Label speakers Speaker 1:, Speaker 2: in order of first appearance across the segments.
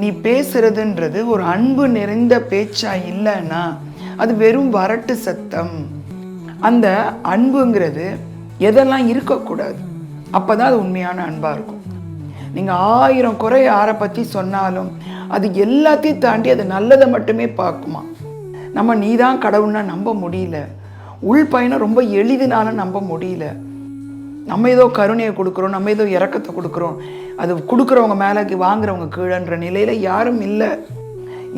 Speaker 1: நீ பேசுறதுன்றது ஒரு அன்பு நிறைந்த பேச்சா இல்லைன்னா அது வெறும் வரட்டு சத்தம். அந்த அன்புங்கிறது எதெல்லாம் இருக்கக்கூடாது. அப்பதான் அது உண்மையான அன்பாக இருக்கும். நீங்கள் ஆயிரம் குறை யாரை பற்றி சொன்னாலும் அது எல்லாத்தையும் தாண்டி அது நல்லதை மட்டுமே பார்க்குமா? நம்ம நீ தான் கடவுள்னா நம்ப முடியல. உள் பயணம் ரொம்ப எளிதுனால நம்ப முடியல. நம்ம ஏதோ கருணையை கொடுக்குறோம் நம்ம ஏதோ இறக்கத்தை கொடுக்குறோம். அது கொடுக்குறவங்க மேலே வாங்குறவங்க கீழன்ற நிலையில் யாரும் இல்லை.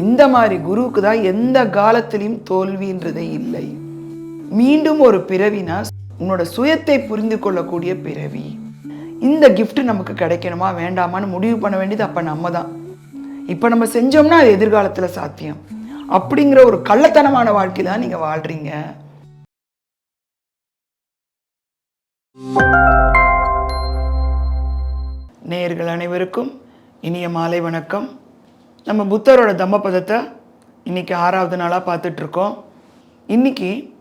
Speaker 1: இந்த மாதிரி குருவுக்கு தான் எந்த காலத்திலையும் தோல்வின்றதே இல்லை. மீண்டும் ஒரு பிறவினா உன்னோட சுயத்தை புரிந்து கொள்ளக்கூடிய பிறவி. இந்த கிஃப்ட் நமக்கு கிடைக்கணுமா வேண்டாமான்னு முடிவு பண்ண வேண்டியது அப்போ நம்ம தான். இப்போ நம்ம செஞ்சோம்னா அது எதிர்காலத்தில் சாத்தியம். அப்படிங்கிற ஒரு கள்ளத்தனமான வாழ்க்கை தான் நீங்கள் வாழ்கிறீங்க நேயர்கள் அனைவருக்கும் இனிய மாலை வணக்கம். நம்ம புத்தரோட தம்மபதத்தை இன்றைக்கி ஆறாவது நாளாக பார்த்துட்ருக்கோம். இன்றைக்கி இன்னைக்கு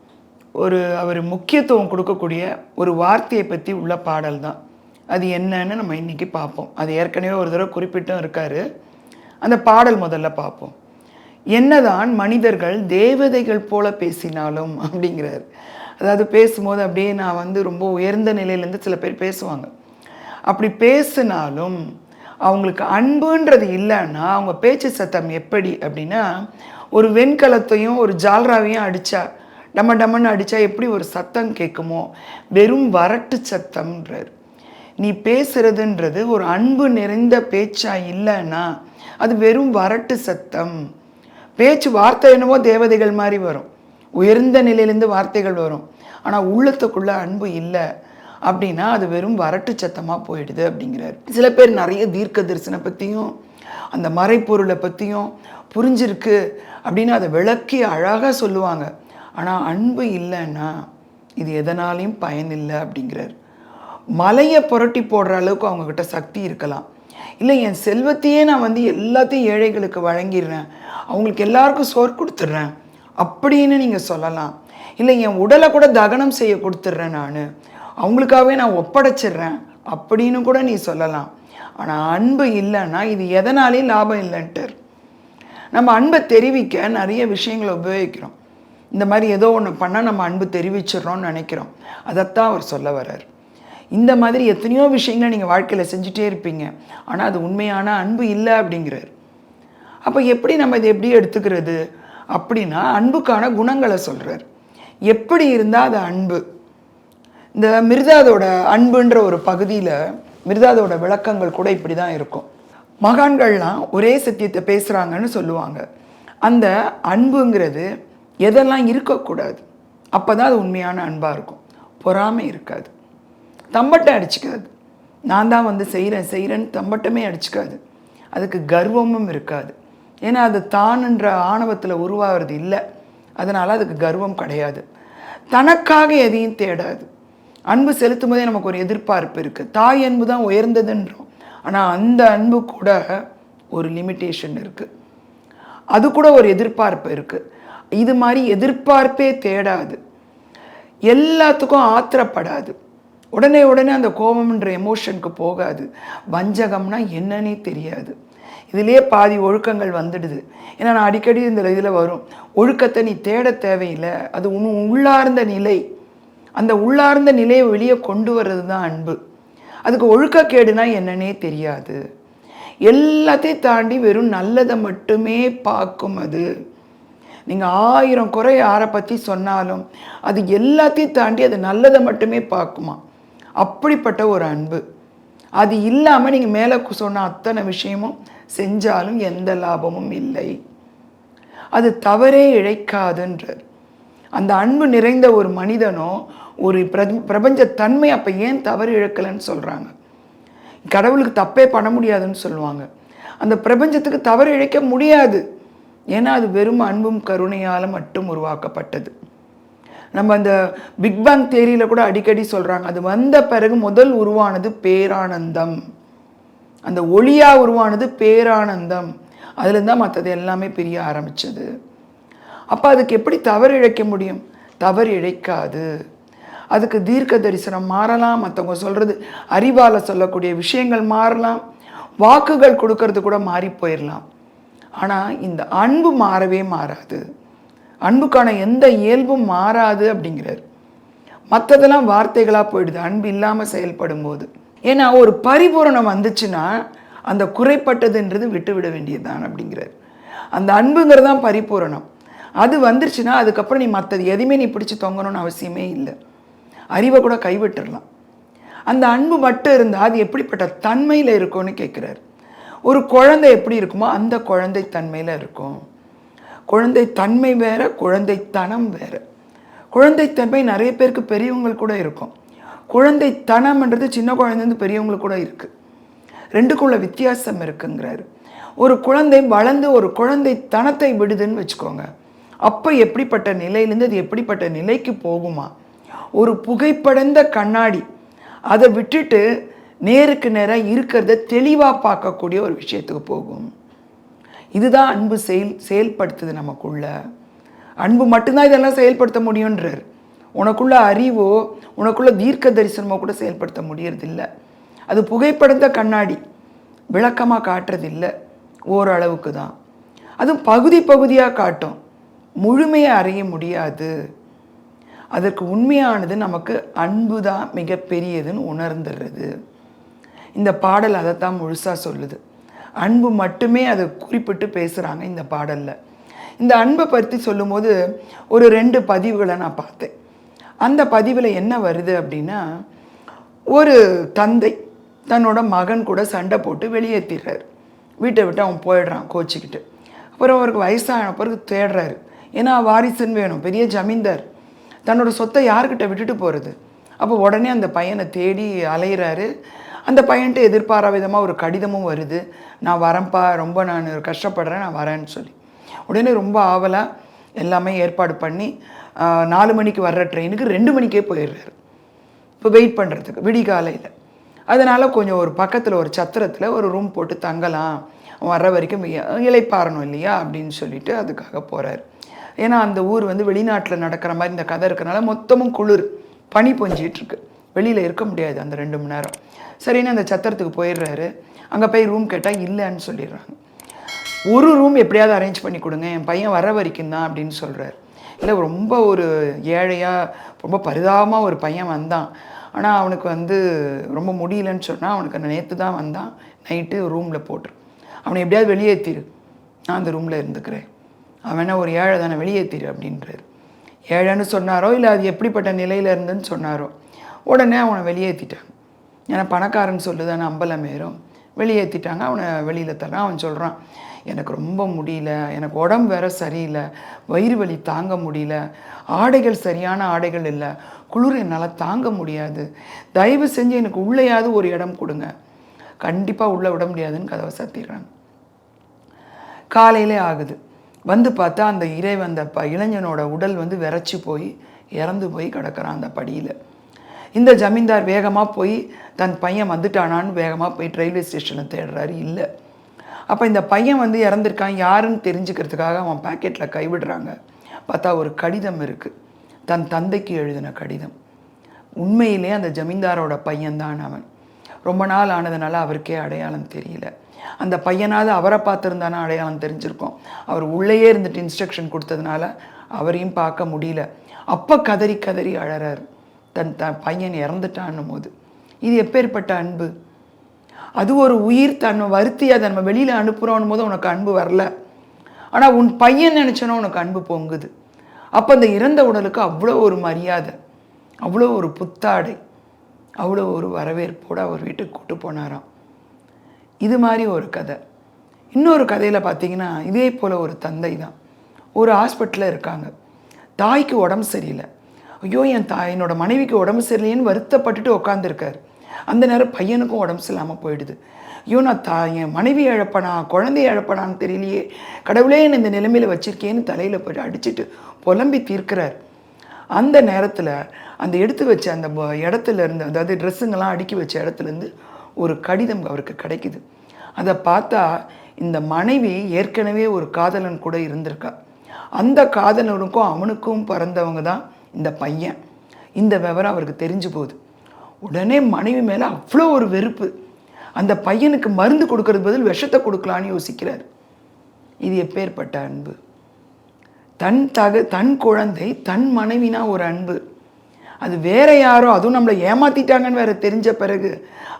Speaker 1: ஒரு அவர் முக்கியத்துவம் கொடுக்கக்கூடிய ஒரு வார்த்தையை பற்றி உள்ள பாடல் தான். அது என்னன்னு நம்ம இன்னைக்கு பார்ப்போம். அது ஏற்கனவே ஒரு தடவை குறிப்பிட்டும் இருக்காரு. அந்த பாடல் முதல்ல பார்ப்போம். என்னதான் மனிதர்கள் தேவதைகள் போல பேசினாலும் அப்படிங்கிறார். அதாவது பேசும்போது அப்படியே நான் வந்து ரொம்ப உயர்ந்த நிலையிலேருந்து சில பேர் பேசுவாங்க. அப்படி பேசினாலும் அவங்களுக்கு அன்புன்றது இல்லைன்னா அவங்க பேச்சு சத்தம் எப்படி அப்படின்னா ஒரு வெண்கலத்தையும் ஒரு ஜால்ராவையும் அடித்தா டம டமன்னு அடித்தா எப்படி ஒரு சத்தம் கேட்குமோ வெறும் வரட்டு சத்தம்ன்றார். நீ பேசுறதுன்றது ஒரு அன்பு நிறைந்த பேச்சா இல்லைன்னா அது வெறும் வரட்டு சத்தம். பேச்சு வார்த்தை என்னவோ தேவதைகள் மாதிரி வரும். உயர்ந்த நிலையிலேருந்து வார்த்தைகள் வரும். ஆனால் உள்ளத்துக்குள்ள அன்பு இல்லை அப்படின்னா அது வெறும் வரட்டு சத்தமாக போயிடுது அப்படிங்கிறார். சில பேர் நிறைய தீர்க்க தரிசனை பற்றியும் அந்த மறைப்பொருளை பற்றியும் புரிஞ்சிருக்கு அப்படின்னு அதை விளக்கி அழகாக சொல்லுவாங்க. ஆனால் அன்பு இல்லைன்னா இது எதனாலையும் பயனில்லை அப்படிங்கிறார். மலையை புரட்டி போடுற அளவுக்கு அவங்கக்கிட்ட சக்தி இருக்கலாம். இல்லை என் செல்வத்தையே நான் வந்து எல்லாத்தையும் ஏழைகளுக்கு வழங்கிடுறேன். அவங்களுக்கு எல்லாருக்கும் சோறு கொடுத்துட்றேன். அப்படின்னு நீங்கள் சொல்லலாம். இல்லை என் உடலை கூட தகனம் செய்ய கொடுத்துட்றேன் நான். அவங்களுக்காகவே நான் ஒப்படைச்சிடுறேன் அப்படின்னு கூட நீ சொல்லலாம். ஆனால் அன்பு இல்லைன்னா இது எதனாலையும் லாபம் இல்லைன்ட்டு. நம்ம அன்பை தெரிவிக்க நிறைய விஷயங்களை உபயோகிக்கிறோம். இந்த மாதிரி ஏதோ ஒன்று பண்ணால் நம்ம அன்பு தெரிவிச்சிடுறோம்னு நினைக்கிறோம். அதைத்தான் அவர் சொல்ல வர்றார். இந்த மாதிரி எத்தனையோ விஷயங்களை நீங்கள் வாழ்க்கையில் செஞ்சுட்டே இருப்பீங்க. ஆனால் அது உண்மையான அன்பு இல்லை அப்படிங்கிறார். அப்போ எப்படி நம்ம இதை எப்படி எடுத்துக்கிறது? அப்படின்னா அன்புக்கான குணங்களை சொல்கிறார் எப்படி இருந்தால் அது அன்பு? இந்த மிர்தாதோட அன்புன்ற ஒரு பகுதியில் மிர்தாதோட விளக்கங்கள் கூட இப்படி தான் இருக்கும். மகான்கள்லாம் ஒரே சத்தியத்தை பேசுகிறாங்கன்னு சொல்லுவாங்க. அந்த அன்புங்கிறது எதெல்லாம் இருக்கக்கூடாது? அப்போ தான் அது உண்மையான அன்பாக இருக்கும். பொறாமை இருக்காது. தம்பட்டை அடிச்சுக்காது. நான் தான் வந்து செய்கிறேன் செய்கிறேன்னு தம்பட்டமே அடிச்சுக்காது. அதுக்கு கர்வமும் இருக்காது. ஏன்னா அது தானுன்ற ஆணவத்தில் உருவாகிறது இல்லை. அதனால் அதுக்கு கர்வம் கிடையாது. தனக்காக எதையும் தேடாது. அன்பு செலுத்தும் போதே நமக்கு ஒரு எதிர்பார்ப்பு இருக்குது தாய் அன்பு தான் உயர்ந்ததுன்றோம். ஆனால் அந்த அன்பு கூட ஒரு லிமிட்டேஷன் இருக்குது அது கூட ஒரு எதிர்பார்ப்பு இருக்குது இது மாதிரி எதிர்பார்ப்பே தேடாது. எல்லாத்துக்கும் ஆத்திரப்படாது. உடனே உடனே அந்த கோபம்ன்ற எமோஷனுக்கு போகாது. வஞ்சகம்னா என்னன்னே தெரியாது. இதுலேயே பாதி ஒழுக்கங்கள் வந்துடுது. ஏன்னா நான் அடிக்கடி இந்த இதில் வரும். ஒழுக்கத்தை நீ தேட தேவையில்லை. அது உன் உள்ளார்ந்த நிலை. அந்த உள்ளார்ந்த நிலையை வெளியே கொண்டு வர்றது தான் அன்பு. அதுக்கு ஒழுக்கக்கேடுனா என்னன்னே தெரியாது. எல்லாத்தையும் தாண்டி வெறும் நல்லதை மட்டுமே பார்க்கும் அது. நீங்கள் ஆயிரம் குறை யாரை பற்றி சொன்னாலும் அது எல்லாத்தையும் தாண்டி அது நல்லதை மட்டுமே பார்க்குமா? அப்படிப்பட்ட ஒரு அன்பு. அது இல்லாமல் நீங்கள் மேலே சொன்ன அத்தனை விஷயமும் செஞ்சாலும் எந்த லாபமும் இல்லை. அது தவறே இழைக்காதுன்றார் அந்த அன்பு நிறைந்த ஒரு மனிதனோ ஒரு பிர- பிரபஞ்ச தன்மை அப்போ ஏன் தவறு இழக்கலைன்னு சொல்கிறாங்க கடவுளுக்கு தப்பே பண்ண முடியாதுன்னு சொல்லுவாங்க. அந்த பிரபஞ்சத்துக்கு தவறு இழைக்க முடியாது. ஏன்னா அது வெறும் அன்பும் கருணையால் மட்டும் உருவாக்கப்பட்டது. நம்ம அந்த பிக்பேங் தேரியில் கூட அடிக்கடி சொல்கிறாங்க அது வந்த பிறகு முதல் உருவானது பேரானந்தம். அந்த ஒளியாக உருவானது பேரானந்தம். அதுலேருந்து தான் மற்றது எல்லாமே பிரிய ஆரம்பித்தது அப்போ அதுக்கு எப்படி தவறு இழைக்க முடியும்? தவறு இழைக்காது. அதுக்கு தீர்க்க தரிசனம் மாறலாம். மற்றவங்க சொல்கிறது அறிவால் சொல்லக்கூடிய விஷயங்கள் மாறலாம். வாக்குகள் கொடுக்கறது கூட மாறி போயிடலாம் ஆனால் இந்த அன்பு மாறவே மாறாது. அன்புக்கான எந்த இயல்பும் மாறாது அப்படிங்கிறார். மற்றதெல்லாம் வார்த்தைகளாக போயிடுது. அன்பு இல்லாமல் செயல்படும் போது ஏன்னா ஒரு பரிபூரணம் வந்துச்சுன்னா அந்த குறைப்பட்டதுன்றது விட்டு விட வேண்டியதுதான் அப்படிங்கிறார். அந்த அன்புங்கிறது தான் பரிபூரணம். அது வந்துருச்சுன்னா அதுக்கப்புறம் நீ மற்றது எதையுமே நீ பிடிச்சி தொங்கணும்னு அவசியமே இல்லை. அறிவை கூட கைவிட்டுடலாம் அந்த அன்பு மட்டும் இருந்தால் அது எப்படிப்பட்ட தன்மையில் இருக்கும்னு கேட்குறாரு ஒரு குழந்தை எப்படி இருக்குமோ அந்த குழந்தை தன்மையில் இருக்கும். குழந்தை தன்மை வேறு குழந்தைத்தனம் வேறு. குழந்தைத்தன்மை நிறைய பேருக்கு பெரியவங்கள் கூட இருக்கும். குழந்தைத்தனம்ன்றது சின்ன குழந்தைந்து பெரியவங்களுக்கு கூட இருக்குது ரெண்டுக்குள்ள வித்தியாசம் இருக்குங்கிறாரு. ஒரு குழந்தை வளர்ந்து ஒரு குழந்தைத்தனத்தை விடுதுன்னு வச்சுக்கோங்க. அப்போ எப்படிப்பட்ட நிலையிலேருந்து அது எப்படிப்பட்ட நிலைக்கு போகுமா? ஒரு புகைப்படந்த கண்ணாடி. அதை விட்டுட்டு நேருக்கு நேராக இருக்கிறத தெளிவாக பார்க்கக்கூடிய ஒரு விஷயத்துக்கு போகும். இதுதான் அன்பு செயல் செயல்படுத்துது நமக்குள்ள. அன்பு மட்டும்தான் இதெல்லாம் செயல்படுத்த முடியுன்றார் உனக்குள்ள அறிவோ உனக்குள்ள தீர்க்க தரிசனமோ கூட செயல்படுத்த முடியறதில்ல. அது புகைப்படந்த கண்ணாடி விளக்கமாக காட்டுறதில்லை. ஓரளவுக்கு தான் அதுவும் பகுதி பகுதியாக காட்டும். முழுமையை அறிய முடியாது. அதற்கு உண்மையானது நமக்கு அன்பு தான் மிகப்பெரியதுன்னு உணர்ந்துடுறது இந்த பாடல் அதைத்தான் முழுசாக சொல்லுது. அன்பு மட்டுமே அதை குறிப்பிட்டு பேசுகிறாங்க இந்த பாடலில். இந்த அன்பை பற்றி சொல்லும்போது ஒரு ரெண்டு பதிவுகளை நான் பார்த்தேன். அந்த பதிவில் என்ன வருது அப்படின்னா ஒரு தந்தை தன்னோட மகன் கூட சண்டை போட்டு வெளியேற்றிடுறாரு வீட்டை விட்டு அவன் போயிடுறான் கோச்சிக்கிட்டு. அப்புறம் அவருக்கு வயசான பிறகு தேடுறாரு. ஏன்னா வாரிசுன்னு வேணும் பெரிய ஜமீன்தார். தன்னோட சொத்தை யார்கிட்ட விட்டுட்டு போகிறது அப்போ உடனே அந்த பையனை தேடி அலையிறாரு. அந்த பையன்ட்டு எதிர்பாரா விதமாக ஒரு கடிதமும் வருது. நான் வரேன்ப்பா ரொம்ப நான் கஷ்டப்படுறேன் நான் வரேன்னு சொல்லி. உடனே ரொம்ப ஆவலாக எல்லாமே ஏற்பாடு பண்ணி நாலு மணிக்கு வர்ற ட்ரெயினுக்கு ரெண்டு மணிக்கே போயிடுறாரு. இப்போ வெயிட் பண்ணுறதுக்கு விடிகாலையில். அதனால் கொஞ்சம் ஒரு பக்கத்தில் ஒரு சத்திரத்தில் ஒரு ரூம் போட்டு தங்கலாம். வர்ற வரைக்கும் இ- இல்லையா? அப்படின்னு சொல்லிட்டு அதுக்காக போகிறாரு ஏன்னா அந்த ஊர் வந்து வெளிநாட்டில் நடக்கிற மாதிரி இந்த கதை இருக்கிறனால மொத்தமும் குளிர் பனி பொஞ்சிகிட்ருக்கு வெளியில் இருக்க முடியாது அந்த ரெண்டு மணி நேரம். சரின்னு அந்த சத்திரத்துக்கு போயிடுறாரு. அங்கே போய் ரூம் கேட்டால் இல்லைன்னு சொல்லிடுறாங்க. ஒரு ரூம் எப்படியாவது அரேஞ்ச் பண்ணி கொடுங்க என் பையன் வர வரைக்கும் தான் அப்படின்னு சொல்கிறாரு இல்லை ரொம்ப ஒரு ஏழையாக ரொம்ப பரிதாபமாக ஒரு பையன் வந்தான். ஆனால் அவனுக்கு வந்து ரொம்ப முடியலன்னு சொன்னால் அவனுக்கு நேற்று தான் வந்தான். நைட்டு ரூமில் போட்டுரு அவனை எப்படியாவது வெளியேற்றிரு நான் அந்த ரூமில் இருந்துக்கிறேன். அவனை ஒரு ஏழை தானே வெளியேற்றிரு அப்படின்றாரு. ஏழைன்னு சொன்னாரோ இல்லை அது எப்படிப்பட்ட நிலையில் இருந்துன்னு சொன்னாரோ உடனே அவனை வெளியேற்றிட்டான் ஏன்னா பணக்காரன் சொல்லுதானே அம்பலம் ஏறும். வெளியேற்றிட்டாங்க அவனை வெளியில் தரான். அவன் சொல்கிறான் எனக்கு ரொம்ப முடியல எனக்கு உடம்பு வேற சரியில்லை வயிறு வலி தாங்க முடியல ஆடைகள் சரியான ஆடைகள் இல்லை குளிர் என்னால் தாங்க முடியாது. தயவு செஞ்சு எனக்கு உள்ளேயாவது ஒரு இடம் கொடுங்க. கண்டிப்பாக உள்ளே விட முடியாதுன்னு கதவை சாத்திடுறாங்க காலையிலே ஆகுது. வந்து பார்த்தா அந்த இறை வந்த ப இளைஞனோட உடல் வந்து விரைச்சி போய் இறந்து போய் கிடக்கிறான் அந்த படியில். இந்த ஜமீன்தார் வேகமாக போய் தன் பையன் வந்துட்டானான்னு வேகமாக போய் ரயில்வே ஸ்டேஷனில் தேடுறாரு. இல்லை. அப்போ இந்த பையன் வந்து இறந்துருக்கான் யாருன்னு தெரிஞ்சுக்கிறதுக்காக அவன் பாக்கெட்டில் கைவிடுறாங்க. பார்த்தா ஒரு கடிதம் இருக்குது தன் தந்தைக்கு எழுதின கடிதம். உண்மையிலே அந்த ஜமீன்தாரோட பையன்தான் அவன். ரொம்ப நாள் ஆனதுனால அவருக்கே அடையாளம் தெரியல. அந்த பையனாவது அவரை பார்த்துருந்தானா அடையாளம் தெரிஞ்சிருக்கோம். அவர் உள்ளேயே இருந்துட்டு இன்ஸ்ட்ரக்ஷன் கொடுத்ததுனால அவரையும் பார்க்க முடியல. அப்போ கதறி கதறி அழறார். தன் த பையன் இறந்துட்டான்னும் போது. இது எப்பேற்பட்ட அன்பு? அது ஒரு உயிர் தன்னை வருத்தி அதை நம்ம வெளியில் அனுப்புகிறோன்னும் போது உனக்கு அன்பு வரல. ஆனால் உன் பையன் நினச்சனோ உனக்கு அன்பு பொங்குது. அப்போ அந்த இறந்த உடலுக்கு அவ்வளோ ஒரு மரியாதை அவ்வளோ ஒரு புத்தாடை அவ்வளோ ஒரு வரவேற்போடு அவர் வீட்டுக்கு கூட்டு போனாராம். இது மாதிரி ஒரு கதை. இன்னொரு கதையில் பார்த்தீங்கன்னா இதே போல் ஒரு தந்தை தான். ஒரு ஹாஸ்பிட்டலில் இருக்காங்க. தாய்க்கு உடம்பு சரியில்லை. ஐயோ என் தாய் என்னோட மனைவிக்கு உடம்பு சரியில்லைன்னு வருத்தப்பட்டுட்டு உட்காந்துருக்காரு அந்த நேரம் பையனுக்கும் உடம்பு சரியில்லாமல் போயிடுது. ஐயோ நான் தா என் மனைவி இழப்பனா குழந்தைய இழப்பனான்னு தெரியலையே. கடவுளே என்னை இந்த நிலைமையில் வச்சிருக்கேன்னு தலையில் போய்ட்டு அடிச்சுட்டு புலம்பி தீர்க்கிறார். அந்த நேரத்தில் அந்த எடுத்து வச்ச அந்த இடத்துல இருந்து அதாவது ட்ரெஸ்ஸுங்கெல்லாம் அடுக்கி வச்ச இடத்துலேருந்து ஒரு கடிதம் அவருக்கு கிடைக்குது. அதை பார்த்தா இந்த மனைவி ஏற்கனவே ஒரு காதலன் கூட இருந்திருக்கா. அந்த காதலனுக்கும் அவனுக்கும் பிறந்தவங்க தான் இந்த பையன். இந்த விவரம் அவருக்கு தெரிஞ்சு போகுது. உடனே மனைவி மேலே அவ்வளோ ஒரு வெறுப்பு. அந்த பையனுக்கு மருந்து கொடுக்கறது பதில் விஷத்தை கொடுக்கலான்னு யோசிக்கிறார். இது எப்பேற்பட்ட அன்பு? தன் தக தன் குழந்தை தன் மனைவினா ஒரு அன்பு. அது வேற யாரோ அதுவும் நம்மளை ஏமாத்திட்டாங்கன்னு வேற தெரிஞ்ச பிறகு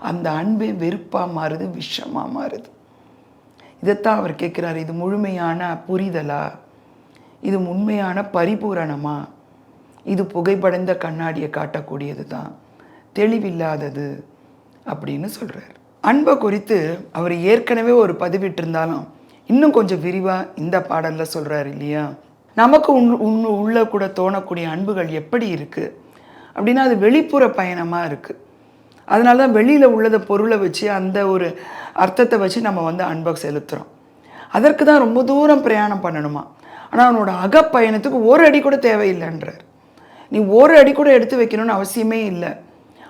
Speaker 1: அந்த அன்பே வெறுப்பாக மாறுது விஷமாக மாறுது. இதைத்தான் அவர் கேட்குறாரு இது முழுமையான புரிதலா? இது உண்மையான பரிபூரணமா? இது புகைப்படைந்த கண்ணாடியை காட்டக்கூடியது தான் தெளிவில்லாதது அப்படின்னு சொல்கிறார் அன்பை குறித்து அவர் ஏற்கனவே ஒரு பதிவிட்டிருந்தாலும் இன்னும் கொஞ்சம் விரிவாக இந்த பாடலில் சொல்கிறார் இல்லையா? நமக்கு உன் உன் உள்ளே கூட தோணக்கூடிய அன்புகள் எப்படி இருக்குது அப்படின்னா அது வெளிப்புற பயணமாக இருக்குது அதனால தான் வெளியில் உள்ளத பொருளை வச்சு அந்த ஒரு அர்த்தத்தை வச்சு நம்ம வந்து அன்பை செலுத்துகிறோம் அதற்கு தான் ரொம்ப தூரம் பிரயாணம் பண்ணணுமா? ஆனால் அவனோட அகப்பயணத்துக்கு ஒரு அடி கூட தேவையில்லைன்றார். நீ ஒரு அடி கூட எடுத்து வைக்கணும்னு அவசியமே இல்லை.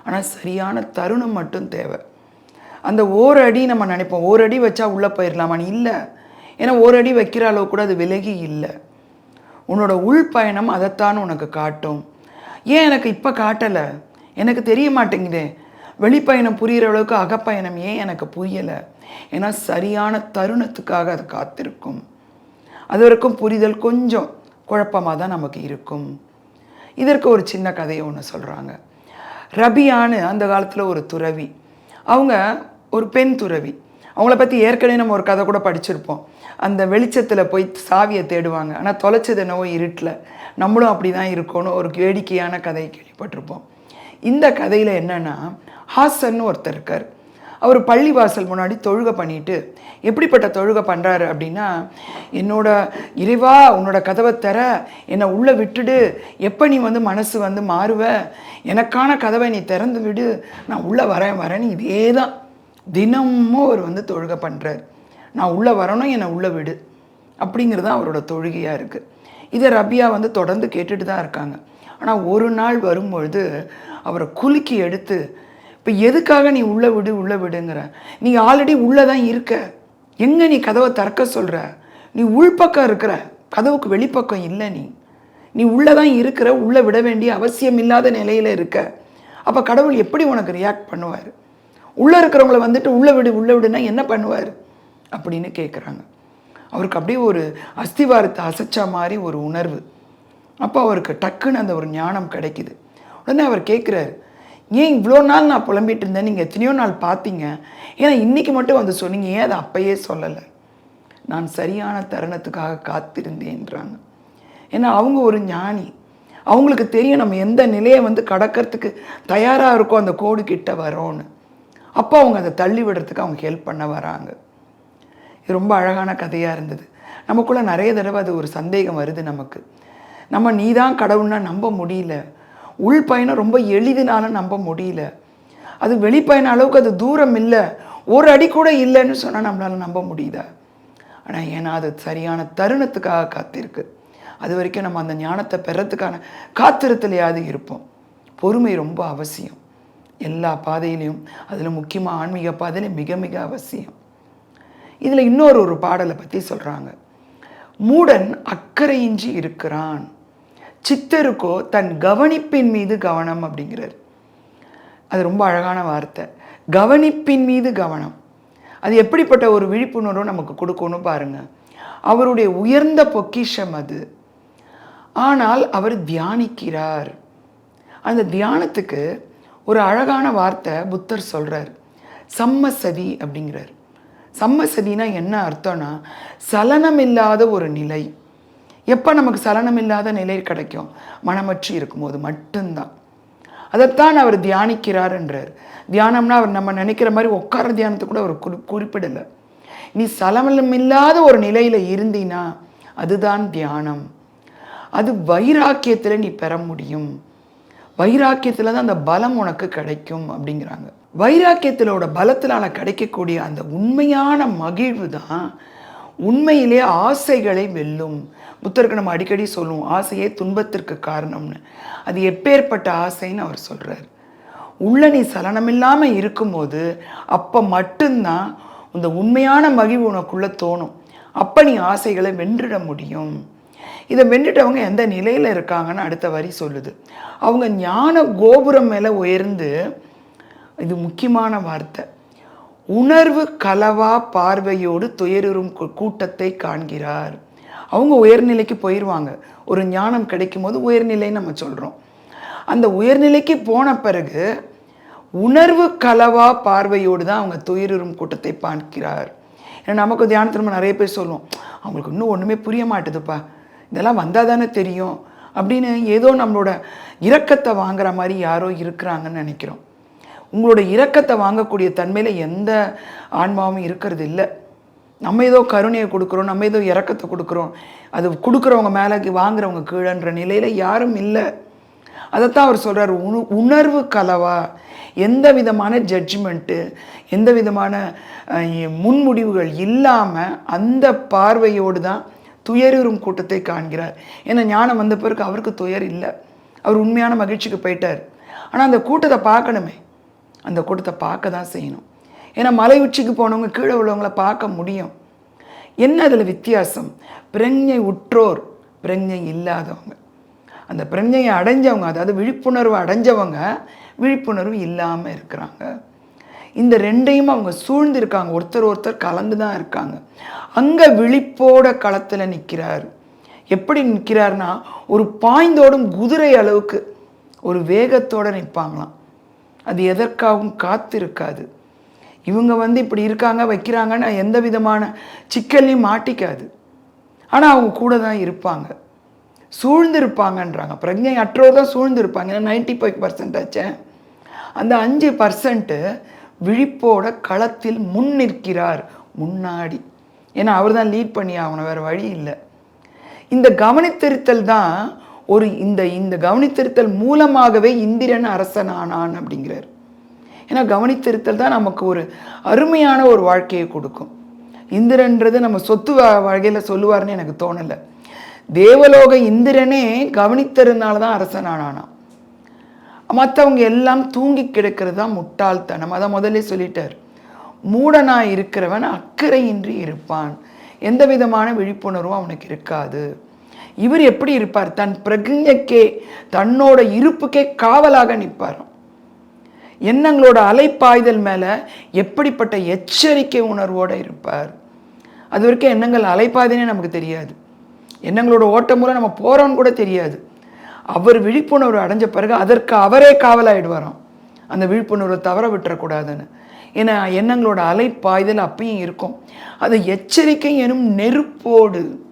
Speaker 1: ஆனால் சரியான தருணம் மட்டும் தேவை. அந்த ஓர் அடி நம்ம நினைப்போம். ஓரடி அடி வச்சா உள்ளே போயிடலாமான்னு இல்லை. ஏன்னா ஒரு அடி வைக்கிற அளவு கூட அது விலகி இல்லை. உன்னோட உள் பயணம் அதைத்தான் உனக்கு காட்டும். ஏன் எனக்கு இப்போ காட்டலை? எனக்கு தெரிய மாட்டேங்குதே. வெளிப்பயணம் புரிகிற அளவுக்கு அகப்பயணம் ஏன் எனக்கு புரியலை? ஏன்னா சரியான தருணத்துக்காக அது காத்திருக்கும். அது வரைக்கும் புரிதல் கொஞ்சம் குழப்பமாக தான் நமக்கு இருக்கும். இதற்கு ஒரு சின்ன கதையை ஒன்று சொல்கிறாங்க ரபியான்னு அந்த காலத்தில் ஒரு துறவி. அவங்க ஒரு பெண் துறவி. அவங்கள பற்றி ஏற்கனவே நம்ம ஒரு கதை கூட படிச்சிருப்போம். அந்த வெளிச்சத்தில் போய் சாவியை தேடுவாங்க. ஆனால் தொலைச்சது என்னவோ இருட்டில். நம்மளும் அப்படி தான் இருக்கோன்னு ஒரு வேடிக்கையான கதையை கேள்விப்பட்டிருப்போம். இந்த கதையில் என்னென்னா ஹாசன்னு ஒருத்தர் இருக்கார். அவர் பள்ளிவாசல் முன்னாடி தொழுகை பண்ணிட்டு எப்படிப்பட்ட தொழுகை பண்ணுறாரு அப்படின்னா என்னோட இறைவா உன்னோட கதவை தர என்னை உள்ளே விட்டுடு எப்போ நீ வந்து மனசு வந்து மாறுவ எனக்கான கதவை நீ திறந்து விடு நான் உள்ளே வரேன் வரேன்னு இதே தான் தினமும் அவர் வந்து தொழுகை பண்ணுறார் நான் உள்ளே வரணும் என்னை உள்ளே விடு. அப்படிங்கிறது தான் அவரோட தொழுகையாக இருக்குது இதை ரபியா வந்து தொடர்ந்து கேட்டுட்டு தான் இருக்காங்க. ஆனால் ஒரு நாள் வரும்பொழுது அவரை குலுக்கி எடுத்து இப்போ எதுக்காக நீ உள்ளே விடு உள்ளே விடுங்கிற? நீ ஆல்ரெடி உள்ளே தான் இருக்க. எங்கே நீ கதவை திறக்க சொல்கிற நீ உள்பக்கம் இருக்கிற கதவுக்கு வெளிப்பக்கம் இல்லை நீ. நீ உள்ளே தான் இருக்கிற உள்ளே விட வேண்டிய அவசியம் இல்லாத நிலையில் இருக்க. அப்போ கடவுள் எப்படி உனக்கு ரியாக்ட் பண்ணுவார்? உள்ளே இருக்கிறவங்கள வந்துட்டு உள்ளே விடு உள்ளே விடுனா என்ன பண்ணுவார்? அப்படின்னு கேட்குறாங்க அவருக்கு அப்படியே ஒரு அஸ்திவாரத்தை அசைச்ச மாதிரி ஒரு உணர்வு. அப்போ அவருக்கு டக்குன்னு அந்த ஒரு ஞானம் கிடைக்குது. உடனே அவர் கேட்குறாரு ஏன் இவ்வளோ நாள் நான் புலம்பிட்டு இருந்தேன்? நீங்கள் எத்தனையோ நாள் பார்த்தீங்க ஏன்னா இன்றைக்கி மட்டும் வந்து சொன்னீங்க ஏன் அதை அப்பயே சொல்லலை? நான் சரியான தருணத்துக்காக காத்திருந்தேன்றாங்க ஏன்னா அவங்க ஒரு ஞானி. அவங்களுக்கு தெரியும் நம்ம எந்த நிலையை வந்து கடக்கிறதுக்கு தயாராக இருக்கோ அந்த கோடு கிட்ட வரோன்னு. அப்போ அவங்க அதை தள்ளி விடுறதுக்கு அவங்க ஹெல்ப் பண்ண வராங்க. இது ரொம்ப அழகான கதையாக இருந்தது. நமக்குள்ளே நிறைய தடவை அது ஒரு சந்தேகம் வருது நமக்கு. நம்ம நீ தான் கடவுள்னா நம்ப முடியல. உள் பயணம் ரொம்ப எளிதினால நம்ப முடியல. அது வெளிப்பயண அளவுக்கு அது தூரம் இல்லை. ஒரு அடி கூட இல்லைன்னு சொன்னால் நம்மளால் நம்ப முடியுதா ஆனால் ஏன்னா அது சரியான தருணத்துக்காக காத்திருக்கு. அது வரைக்கும் நம்ம அந்த ஞானத்தை பெறத்துக்கான காத்திருத்தலையாவது இருப்போம். பொறுமை ரொம்ப அவசியம். எல்லா பாதையிலையும் அதில் முக்கியமாக ஆன்மீக பாதையில மிக மிக அவசியம். இதில் இன்னொரு ஒரு பாடலை பற்றி சொல்கிறாங்க மூடன் அக்கறையின்றி இருக்கிறான். சித்தருக்கோ தன் கவனிப்பின் மீது கவனம் அப்படிங்கிறார். அது ரொம்ப அழகான வார்த்தை. கவனிப்பின் மீது கவனம். அது எப்படிப்பட்ட ஒரு விழிப்புணர்வு நமக்கு கொடுக்கணும் பாருங்க. அவருடைய உயர்ந்த பொக்கிஷம் அது. ஆனால் அவர் தியானிக்கிறார். அந்த தியானத்துக்கு ஒரு அழகான வார்த்தை புத்தர் சொல்கிறார் சம்மசதி அப்படிங்கிறார். சம்மசதினா என்ன அர்த்தம்னா சலனம் இல்லாத ஒரு நிலை. எப்போ நமக்கு சலனம் இல்லாத நிலை கிடைக்கும்? மனமற்றி இருக்கும்போது மட்டும்தான். அதைத்தான் அவர் தியானிக்கிறார் என்றார் தியானம்னா அவர் நம்ம நினைக்கிற மாதிரி உட்கார தியானத்தை கூட அவர் குறி குறிப்பிடலை. நீ சலனம் இல்லாத ஒரு நிலையில் இருந்தீனா அதுதான் தியானம். அது வைராக்கியத்தில் நீ பெற முடியும். வைராக்கியத்தில் தான் அந்த பலம் உனக்கு கிடைக்கும் அப்படிங்கிறாங்க. வைராக்கியத்திலோட பலத்தினால் கிடைக்கக்கூடிய அந்த உண்மையான மகிழ்வு தான் உண்மையிலே ஆசைகளை வெல்லும். புத்தருக்கு நம்ம அடிக்கடி சொல்லுவோம் ஆசையே துன்பத்திற்கு காரணம்னு. அது எப்பேற்பட்ட ஆசைன்னு அவர் சொல்கிறார் உள்ள நீ சலனமில்லாமல் இருக்கும்போது அப்போ மட்டும்தான் இந்த உண்மையான மகிழ்வு உனக்குள்ளே தோணும். அப்போ நீ ஆசைகளை வென்றிட முடியும். இதை வென்றுட்டவங்க எந்த நிலையில் இருக்காங்கன்னு அடுத்த வரி சொல்லுது. அவங்க ஞான கோபுரம் மேலே உயர்ந்து இது முக்கியமான வார்த்தை உணர்வு கலவா பார்வையோடு துயருறும் கூட்டத்தை காண்கிறார். அவங்க உயர்நிலைக்கு போயிடுவாங்க ஒரு ஞானம் கிடைக்கும் போது உயர்நிலைன்னு நம்ம சொல்கிறோம் அந்த உயர்நிலைக்கு போன பிறகு உணர்வு கலவா பார்வையோடு தான் அவங்க துயருறும் கூட்டத்தை பார்க்கிறார். ஏன்னா நமக்கு தியானத்தில் நம்ம நிறைய பேர் சொல்லுவோம் அவங்களுக்கு இன்னும் ஒன்றுமே புரிய மாட்டுதுப்பா. இதெல்லாம் வந்தால் தானே தெரியும். அப்படின்னு ஏதோ நம்மளோட இரக்கத்தை வாங்குற மாதிரி யாரோ இருக்கிறாங்கன்னு நினைக்கிறோம். உங்களோட இரக்கத்தை வாங்கக்கூடிய தன்மையில் எந்த ஆன்மாவும் இருக்கிறது இல்லை. நம்ம ஏதோ கருணையை கொடுக்குறோம் நம்ம ஏதோ இரக்கத்தை கொடுக்குறோம். அது கொடுக்குறவங்க மேலே வாங்குறவங்க கீழன்ற நிலையில் யாரும் இல்லை. அதைத்தான் அவர் சொல்கிறார் உணு உணர்வு கலவா. எந்த விதமான ஜட்ஜ்மெண்ட்டு எந்த விதமான முன்முடிவுகள் இல்லாமல் அந்த பார்வையோடு தான் துயருறும் கூட்டத்தை காண்கிறார். ஏன்னா ஞானம் வந்த பிறகு அவருக்கு துயர் இல்லை. அவர் உண்மையான மகிழ்ச்சிக்கு போயிட்டார். ஆனால் அந்த கூட்டத்தை பார்க்கணுமே. அந்த கூட்டத்தை பார்க்க தான் செய்யணும். ஏன்னா மலை உச்சிக்கு போனவங்க கீழே உள்ளவங்கள பார்க்க முடியும். என்ன அதில் வித்தியாசம்? பிரஞ்சை உற்றோர் பிரஞ்சை இல்லாதவங்க. அந்த பிரஞ்சையை அடைஞ்சவங்க அதாவது விழிப்புணர்வு அடைஞ்சவங்க விழிப்புணர்வு இல்லாமல் இருக்கிறாங்க. இந்த ரெண்டையும் அவங்க சூழ்ந்து இருக்காங்க ஒருத்தர் ஒருத்தர் கலந்து தான் இருக்காங்க. அங்கே விழிப்போட களத்தில் நிற்கிறார் எப்படி நிற்கிறார்னா ஒரு பாய்ந்தோடும் குதிரை அளவுக்கு ஒரு வேகத்தோடு நிற்பாங்களாம். அது எதற்காகவும் காத்திருக்காது. இவங்க வந்து இப்படி இருக்காங்க வைக்கிறாங்கன்னா எந்த விதமான சிக்கல்லையும் மாட்டிக்காது. ஆனால் அவங்க கூட தான் இருப்பாங்க. சூழ்ந்திருப்பாங்கன்றாங்க. பிரஜை அற்றோர் தான் சூழ்ந்து இருப்பாங்க ஏன்னா நைன்டி ஃபைவ் பர்சன்ட் ஆச்சே. அந்த அஞ்சு பர்சன்ட்டு விழிப்போட களத்தில் முன் நிற்கிறார் முன்னாடி. ஏன்னா அவர் தான் லீட் பண்ணி ஆகணும் வேறு வழி இல்லை. இந்த கவனித்திருத்தல் தான் ஒரு இந்த இந்த கவனித்திருத்தல் மூலமாகவே இந்திரன் அரசனானான் அப்படிங்கிறார். ஏன்னா கவனித்திருத்தல் தான் நமக்கு ஒரு அருமையான ஒரு வாழ்க்கையை கொடுக்கும். இந்திரன்றது நம்ம சொத்து வகையில் சொல்லுவார்னு எனக்கு தோணலை. தேவலோக இந்திரனே கவனித்ததுனால தான் அரசனானானான் மற்றவங்க எல்லாம் தூங்கி கிடக்கிறது தான் முட்டாள்தனம். அதை முதல்ல சொல்லிட்டார். மூடனாக இருக்கிறவன் அக்கறையின்றி இருப்பான். எந்த விதமான விழிப்புணர்வும் அவனுக்கு இருக்காது. இவர் எப்படி இருப்பார்? தன் பிரஜைக்கே தன்னோட இருப்புக்கே காவலாக நிற்பார். எண்ணங்களோட அலைப்பாய்தல் மேலே எப்படிப்பட்ட எச்சரிக்கை உணர்வோடு இருப்பார்? அது வரைக்கும் எண்ணங்கள் அலைப்பாய்தனே நமக்கு தெரியாது. எண்ணங்களோட ஓட்டம் மூலம் நம்ம போகிறோன்னு கூட தெரியாது. அவர் விழிப்புணர்வு அடைஞ்ச பிறகு அதற்கு அவரே காவலாயிடுவாராம். அந்த விழிப்புணர்வை தவற விட்டுறக்கூடாதுன்னு. ஏன்னா எண்ணங்களோட அலைப்பாய்தல் அப்பயும் இருக்கும். அது எச்சரிக்கை எனும் நெருப்போடு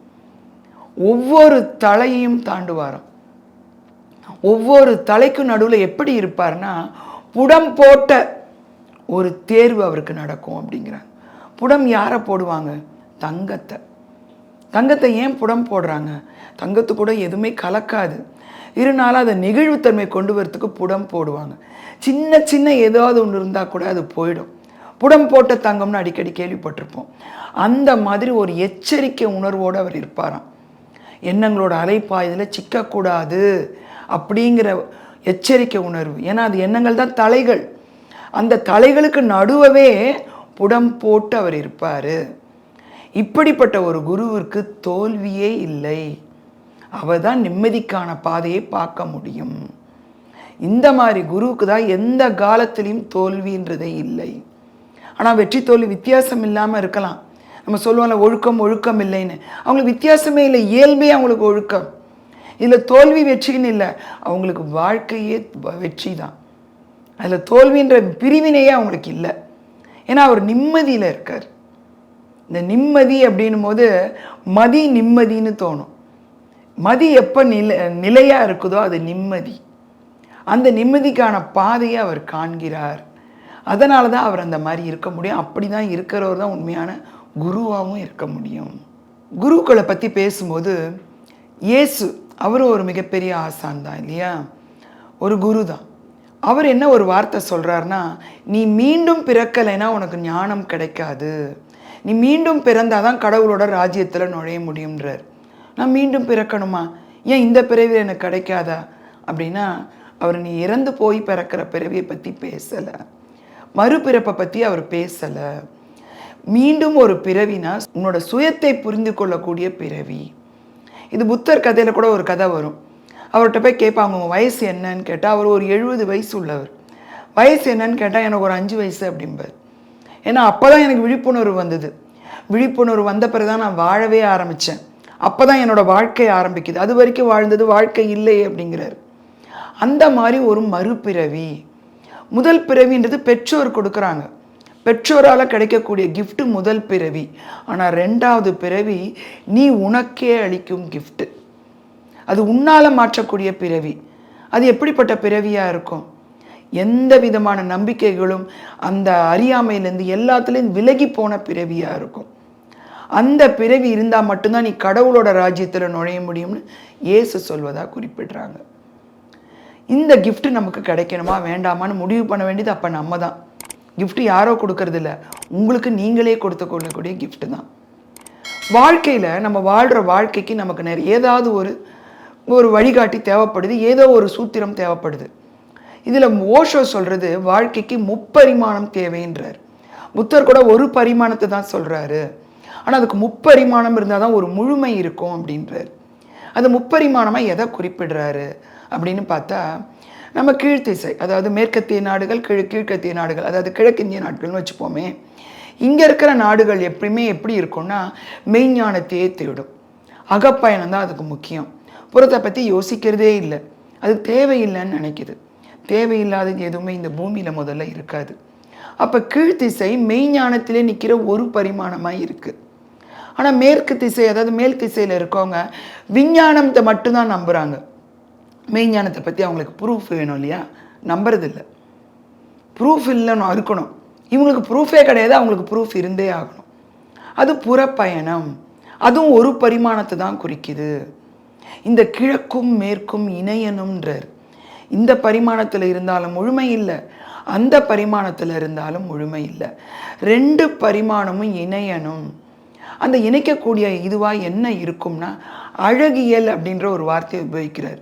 Speaker 1: ஒவ்வொரு தலையையும் தாண்டுவாராம். ஒவ்வொரு தலைக்கும் நடுவில் எப்படி இருப்பார்னா புடம் போட்ட ஒரு தேர்வு அவருக்கு நடக்கும் அப்படிங்கிறாங்க புடம் யாரை போடுவாங்க? தங்கத்தை. தங்கத்தை ஏன் புடம் போடுறாங்க? தங்கத்து கூட எதுவுமே கலக்காது. இருந்தாலும் அதை நெகிழ்வுத்தன்மை கொண்டு வரத்துக்கு புடம் போடுவாங்க. சின்ன சின்ன ஏதாவது ஒன்று இருந்தால் கூட அது போயிடும். புடம் போட்ட தங்கம்னு அடிக்கடி கேள்விப்பட்டிருப்போம். அந்த மாதிரி ஒரு எச்சரிக்கை உணர்வோடு அவர் இருப்பாராம். எண்ணங்களோட அலைப்பாயதில் சிக்கக்கூடாது அப்படிங்கிற எச்சரிக்கை உணர்வு. ஏன்னா அது எண்ணங்கள் தான் தலைகள். அந்த தலைகளுக்கு நடுவவே புடம் போட்டு அவர் இருப்பார். இப்படிப்பட்ட ஒரு குருவிற்கு தோல்வியே இல்லை. அவர் தான் நிம்மதிக்கான பாதையை பார்க்க முடியும். இந்த மாதிரி குருவுக்கு தான் எந்த காலத்திலையும் தோல்வின்றதே இல்லை. ஆனால் வெற்றி தோல்வி வித்தியாசம் இல்லாமல் இருக்கலாம். நம்ம சொல்லுவோம்ல ஒழுக்கம் ஒழுக்கம் இல்லைன்னு. அவங்களுக்கு வித்தியாசமே இல்லை இயல்பே அவங்களுக்கு ஒழுக்கம். இதில் தோல்வி வெற்றின்னு இல்லை அவங்களுக்கு வாழ்க்கையே வெற்றி தான் அதில் தோல்வின்ற பிரிவினையே அவங்களுக்கு இல்லை. ஏன்னா அவர் நிம்மதியில் இருக்கார். இந்த நிம்மதி அப்படின்னும் போது மதி நிம்மதின்னு தோணும். மதி எப்போ நில நிலையாக இருக்குதோ அது நிம்மதி. அந்த நிம்மதிக்கான பாதையை அவர் காண்கிறார். அதனால தான் அவர் அந்த மாதிரி இருக்க முடியும். அப்படி தான் இருக்கிறவர் தான் உண்மையான குருவாகவும் இருக்க முடியும். குருக்களை பற்றி பேசும்போது இயேசு அவரும் ஒரு மிகப்பெரிய ஆசான் தான் இல்லையா? ஒரு குரு தான். அவர் என்ன ஒரு வார்த்தை சொல்கிறாருன்னா நீ மீண்டும் பிறக்கலைன்னா உனக்கு ஞானம் கிடைக்காது. நீ மீண்டும் பிறந்தாதான் கடவுளோட ராஜ்யத்தில் நுழைய முடியுன்றார் நான் மீண்டும் பிறக்கணுமா? ஏன் இந்த பிறவி எனக்கு கிடைக்காதா? அப்படின்னா அவர் நீ இறந்து போய் பிறக்கிற பிறவியை பற்றி பேசலை. மறுபிறப்பை பற்றி அவர் பேசலை. மீண்டும் ஒரு பிறவினா உன்னோட சுயத்தை புரிந்து கொள்ளக்கூடிய பிறவி. இது புத்தர் கதையில் கூட ஒரு கதை வரும். அவர்கிட்ட போய் கேட்பாங்க உங்கள் வயசு என்னன்னு? கேட்டால் அவர் ஒரு எழுபது வயசு உள்ளவர். வயசு என்னன்னு கேட்டால் எனக்கு ஒரு அஞ்சு வயசு அப்படிம்பார். ஏன்னா அப்போ தான் எனக்கு விழிப்புணர்வு வந்தது. விழிப்புணர்வு வந்த பிறகு தான் நான் வாழவே ஆரம்பித்தேன் அப்போ தான் என்னோடய வாழ்க்கை ஆரம்பிக்குது. அது வரைக்கும் வாழ்ந்தது வாழ்க்கை இல்லை அப்படிங்கிறார். அந்த மாதிரி ஒரு மறுபிறவி. முதல் பிறவின்றது பெற்றோர் கொடுக்குறாங்க. பெற்றோரால் கிடைக்கக்கூடிய கிஃப்ட்டு முதல் பிறவி. ஆனால் ரெண்டாவது பிறவி நீ உனக்கே அளிக்கும் கிஃப்ட்டு அது உன்னால் மாற்றக்கூடிய பிறவி. அது எப்படிப்பட்ட பிறவியாக இருக்கும்? எந்த விதமான நம்பிக்கைகளும் அந்த அறியாமையிலேருந்து எல்லாத்துலேயும் விலகி போன பிறவியாக இருக்கும். அந்த பிறவி இருந்தால் மட்டும்தான் நீ கடவுளோட ராஜ்யத்தில் நுழைய முடியும்னு இயேசு சொல்வதாக குறிப்பிடுறாங்க. இந்த கிஃப்ட் நமக்கு கிடைக்கணுமா? வேண்டாமான்னு முடிவு பண்ண வேண்டியது அப்போ நம்ம தான் கிஃப்ட் யாரோ கொடுக்கறதில்ல. உங்களுக்கு நீங்களே கொடுத்து கொள்ளக்கூடிய கிஃப்ட் தான். வாழ்க்கையில் நம்ம வாழ்கிற வாழ்க்கைக்கு நமக்கு நிறைய ஏதாவது ஒரு ஒரு வழிகாட்டி தேவைப்படுது. ஏதோ ஒரு சூத்திரம் தேவைப்படுது. இதில் ஓஷோ சொல்கிறது வாழ்க்கைக்கு முப்பரிமாணம் தேவைன்றார். புத்தர் கூட ஒரு பரிமாணத்தை தான் சொல்கிறாரு ஆனால் அதுக்கு முப்பரிமாணம் இருந்தால் தான் ஒரு முழுமை இருக்கும் அப்படின்றார். அது முப்பரிமாணமாக எதை குறிப்பிடுறாரு அப்படின்னு பார்த்தா நம்ம கீழ்த்திசை அதாவது மேற்கத்திய நாடுகள் கீழ் கீழ்கத்திய நாடுகள் அதாவது கிழக்கிந்திய நாடுகள்னு வச்சுப்போமே இங்கே இருக்கிற நாடுகள் எப்பயுமே எப்படி இருக்கும்னா மெய்ஞானத்தையே தேடும். அகப்பயணம் தான் அதுக்கு முக்கியம். புறத்தை பற்றி யோசிக்கிறதே இல்லை. அது தேவையில்லைன்னு நினைக்குது. தேவையில்லாதது எதுவுமே இந்த பூமியில் முதல்ல இருக்காது. அப்போ கீழ்த்திசை மெய்ஞானத்திலே நிற்கிற ஒரு பரிமாணமாக இருக்குது ஆனால் மேற்கு திசை அதாவது மேல் திசையில் இருக்கவங்க விஞ்ஞானத்தை மட்டும்தான் நம்புகிறாங்க மெய்ஞானத்தை பற்றி அவங்களுக்கு ப்ரூஃப் வேணும் இல்லையா? நம்புறதில்லை ப்ரூஃப் இல்லைன்னு இருக்கணும். இவங்களுக்கு ப்ரூஃபே கிடையாது அவங்களுக்கு ப்ரூஃப் இருந்தே ஆகணும். அது புறப்பயணம். அதுவும் ஒரு பரிமாணத்தை தான் குறிக்குது. இந்த கிழக்கும் மேற்கும் இணையணுன்றார் இந்த பரிமாணத்தில் இருந்தாலும் முழுமை இல்லை. அந்த பரிமாணத்தில் இருந்தாலும் முழுமை இல்லை. ரெண்டு பரிமாணமும் இணையணும். அந்த இணைக்கக்கூடிய இதுவாக என்ன இருக்கும்னா அழகியல் அப்படின்ற ஒரு வார்த்தையை உபயோகிக்கிறார்.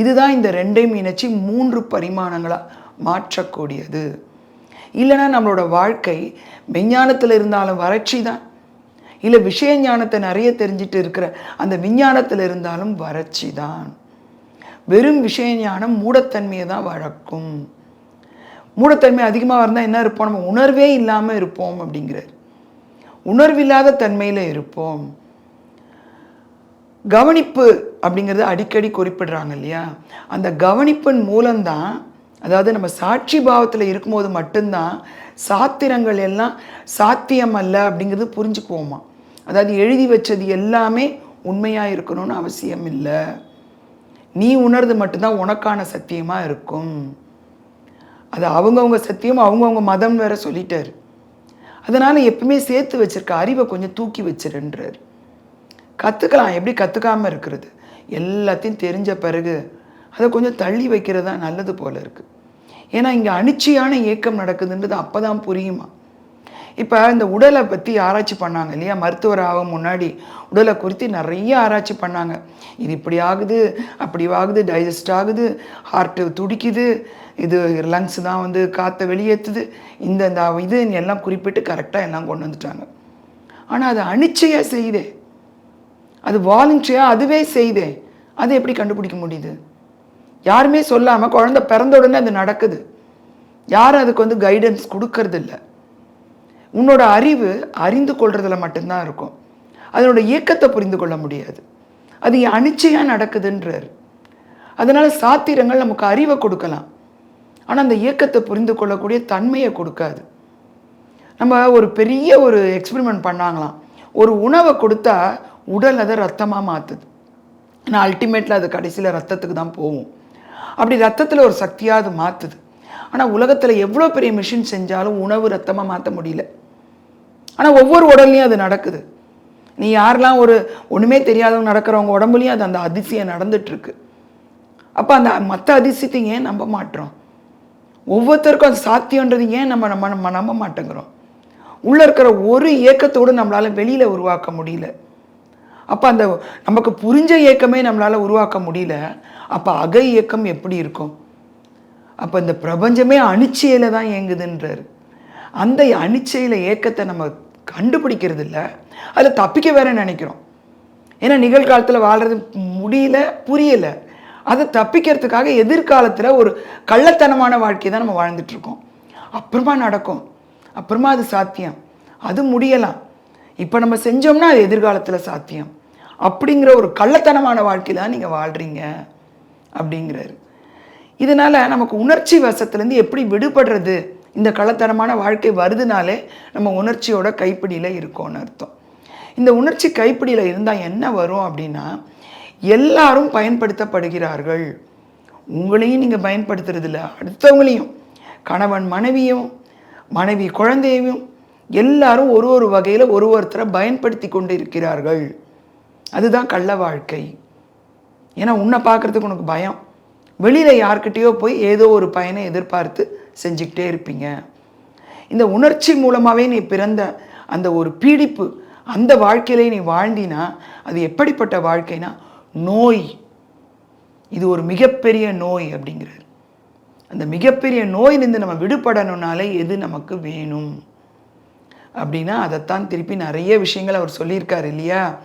Speaker 1: இதுதான் இந்த ரெண்டையும் இணைச்சி மூன்று பரிமாணங்களாக மாற்றக்கூடியது. இல்லைன்னா நம்மளோட வாழ்க்கை விஞ்ஞானத்தில் இருந்தாலும் வறட்சி தான். இல்லை விஷய ஞானத்தை நிறைய தெரிஞ்சிட்டு இருக்கிற அந்த விஞ்ஞானத்தில் இருந்தாலும் வறட்சி தான். வெறும் விஷய ஞானம் மூடத்தன்மையை தான் வழக்கும் மூடத்தன்மை அதிகமாக இருந்தால் என்ன இருப்போம்? நம்ம உணர்வே இல்லாமல் இருப்போம் அப்படிங்கிறார். உணர்வில்லாத தன்மையில் இருப்போம். கவனிப்பு அப்படிங்கிறத அடிக்கடி குறிப்பிடுறாங்க இல்லையா? அந்த கவனிப்பின் மூலம்தான் அதாவது நம்ம சாட்சி பாவத்தில் இருக்கும்போது மட்டும்தான் சாத்திரங்கள் எல்லாம் சாத்தியம் அல்ல அப்படிங்கிறது புரிஞ்சுக்குவோமா? அதாவது எழுதி வச்சது எல்லாமே உண்மையாக இருக்கணும்னு அவசியம் இல்லை. நீ உணர்ந்து மட்டும்தான் உனக்கான சத்தியமாக இருக்கும். அது அவங்கவுங்க சத்தியம் அவங்கவுங்க மதம் வேற சொல்லிட்டார். அதனால் எப்பவுமே சேர்த்து வச்சுருக்க அறிவை கொஞ்சம் தூக்கி வச்சிருன்றார். கற்றுக்கலாம் எப்படி கற்றுக்காமல் இருக்கிறது? எல்லாத்தையும் தெரிஞ்ச பிறகு அதை கொஞ்சம் தள்ளி வைக்கிறது தான் நல்லது போல் இருக்குது ஏன்னா இங்கே அனிச்சையான இயக்கம் நடக்குதுன்றது அப்போ தான் புரியுமா? இப்போ இந்த உடலை பற்றி ஆராய்ச்சி பண்ணாங்க இல்லையா? மருத்துவர் ஆகும் முன்னாடி உடலை குறித்து நிறைய ஆராய்ச்சி பண்ணாங்க. இது இப்படி ஆகுது அப்படி ஆகுது டைஜஸ்ட் ஆகுது ஹார்ட்டு துடிக்குது இது லங்ஸ் தான் வந்து காற்றை வெளியேற்றுது இந்த இது எல்லாம் குறிப்பிட்டு கரெக்டாக எல்லாம் கொண்டு வந்துட்டாங்க. ஆனால் அது அனிச்சையாக செய்தே அது வாலண்ட்ரியாக அதுவே செய்தே அது எப்படி கண்டுபிடிக்க முடியுது? யாருமே சொல்லாமல் குழந்த பிறந்த உடனே அது நடக்குது. யாரும் அதுக்கு வந்து கைடன்ஸ் கொடுக்கறதில்ல. உன்னோட அறிவு அறிந்து கொள்றதுல மட்டும்தான் இருக்கும். அதனோட இயக்கத்தை புரிந்து கொள்ள முடியாது. அது அனிச்சையாக நடக்குதுன்றார். அதனால் சாத்திரங்கள் நமக்கு அறிவை கொடுக்கலாம். ஆனால் அந்த இயக்கத்தை புரிந்து கொள்ளக்கூடிய தன்மையை கொடுக்காது. நம்ம ஒரு பெரிய ஒரு எக்ஸ்பிரிமெண்ட் பண்ணாங்களாம். ஒரு உணவை கொடுத்தா உடல் அதை ரத்தமாக மாற்றுது ஆனால் அல்டிமேட்டில் அது கடைசியில் ரத்தத்துக்கு தான் போகும். அப்படி ரத்தத்தில் ஒரு சக்தியாக அது மாற்றுது ஆனால் உலகத்தில் எவ்வளோ பெரிய மிஷின் செஞ்சாலும் உணவு ரத்தமாக மாற்ற முடியல. ஆனால் ஒவ்வொரு உடல்லையும் அது நடக்குது. நீ யாரெல்லாம் ஒரு ஒன்றுமே தெரியாதவங்க நடக்கிறவங்க உடம்புலையும் அது அந்த அதிசயம் நடந்துட்டுருக்கு. அப்போ அந்த மற்ற அதிசயத்தை ஏன் நம்ப மாட்டோம் ஒவ்வொருத்தருக்கும் அது சாத்தியன்றது ஏன் நம்ம நம்ம நம்ம நம்ப மாட்டேங்கிறோம்? உள்ளே இருக்கிற ஒரு இயக்கத்தோடு நம்மளால் வெளியில் உருவாக்க முடியல. அப்போ அந்த நமக்கு புரிஞ்ச இயக்கமே நம்மளால் உருவாக்க முடியல. அப்போ அக இயக்கம் எப்படி இருக்கும்? அப்போ இந்த பிரபஞ்சமே அணிச்சையில் தான் இயங்குதுன்றார். அந்த அணிச்சையில் ஏக்கத்தை நம்ம கண்டுபிடிக்கிறது இல்லை. அதில் தப்பிக்க வேற நினைக்கிறோம். ஏன்னா நிகழ்காலத்தில் வாழ்கிறது முடியல புரியலை. அதை தப்பிக்கிறதுக்காக எதிர்காலத்தில் ஒரு கள்ளத்தனமான வாழ்க்கையை தான் நம்ம வாழ்ந்துட்டுருக்கோம் அப்புறமா நடக்கும். அப்புறமா அது சாத்தியம். அது முடியலாம். இப்போ நம்ம செஞ்சோம்னா அது எதிர்காலத்தில் சாத்தியம். அப்படிங்கிற ஒரு கள்ளத்தனமான வாழ்க்கை தான் நீங்கள் வாழ்கிறீங்க அப்படிங்கிறாரு. இதனால் நமக்கு உணர்ச்சி வசத்துலேருந்து எப்படி விடுபடுறது? இந்த கள்ளத்தனமான வாழ்க்கை வருதுனாலே நம்ம உணர்ச்சியோட கைப்பிடியில் இருக்கோம்னு அர்த்தம். இந்த உணர்ச்சி கைப்பிடியில் இருந்தால் என்ன வரும் அப்படின்னா எல்லாரும் பயன்படுத்தப்படுகிறார்கள். உங்களையும் நீங்கள் பயன்படுத்துறதில்ல அடுத்தவங்களையும். கணவன் மனைவியும் மனைவி குழந்தையையும் எல்லாரும் ஒரு ஒரு வகையில் ஒரு ஒருத்தரை பயன்படுத்தி கொண்டு இருக்கிறார்கள் அதுதான் கள்ள வாழ்க்கை. ஏன்னா உன்னை பார்க்குறதுக்கு உனக்கு பயம். வெளியில் யார்கிட்டயோ போய் ஏதோ ஒரு பயனை எதிர்பார்த்து செஞ்சுக்கிட்டே இருப்பீங்க. இந்த உணர்ச்சி மூலமாகவே நீ பிறந்த அந்த ஒரு பீடிப்பு அந்த வாழ்க்கையிலே நீ வாழ்ந்தினா அது எப்படிப்பட்ட வாழ்க்கைனா நோய். இது ஒரு மிகப்பெரிய நோய் அப்படிங்கிறார். அந்த மிகப்பெரிய நோயிலிருந்து நம்ம விடுபடணும்னாலே எது நமக்கு வேணும்? அப்படின்னா அதைத்தான் திருப்பி நிறைய விஷயங்கள் அவர் சொல்லியிருக்காரு இல்லையா?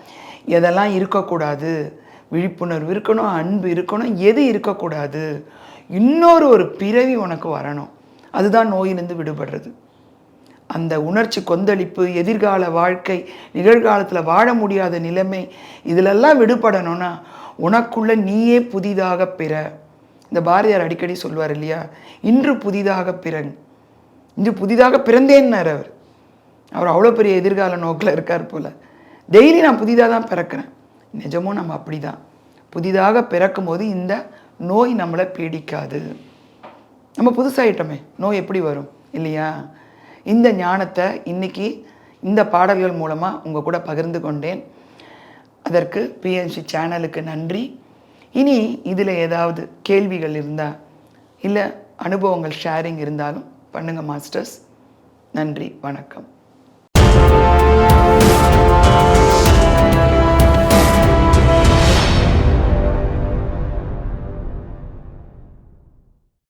Speaker 1: எதெல்லாம் இருக்கக்கூடாது? விழிப்புணர்வு இருக்கணும் அன்பு இருக்கணும் எது இருக்கக்கூடாது? இன்னொரு ஒரு பிறவி உனக்கு வரணும். அதுதான் நோயிலிருந்து விடுபடுறது. அந்த உணர்ச்சி கொந்தளிப்பு எதிர்கால வாழ்க்கை நிகழ்காலத்தில் வாழ முடியாத நிலைமை இதிலெல்லாம் விடுபடணும்னா உனக்குள்ள நீயே புதிதாக பிற. இந்த பாரதியார் அடிக்கடி சொல்வார் இல்லையா? இன்று புதிதாக பிறன். இன்று புதிதாக பிறந்தேன்னார் அவர். அவர் அவ்வளோ பெரிய எதிர்கால நோக்கில் இருக்கார் போல். டெய்லி நான் புதிதாக தான் பிறக்கிறேன். நிஜமும் நம்ம அப்படி தான் புதிதாக பிறக்கும்போது இந்த நோய் நம்மளை பீடிக்காது. நம்ம புதுசாகிட்டோமே நோய் எப்படி வரும்? இல்லையா? இந்த ஞானத்தை இன்னைக்கு இந்த பாடல்கள் மூலமாக உங்கள் கூட பகிர்ந்து கொண்டேன். அதற்கு பிஎன்சி சேனலுக்கு நன்றி. இனி இதில் ஏதாவது கேள்விகள் இருந்தால் இல்லை அனுபவங்கள் ஷேரிங் இருந்தாலும் பண்ணுங்கள் மாஸ்டர்ஸ் நன்றி வணக்கம்.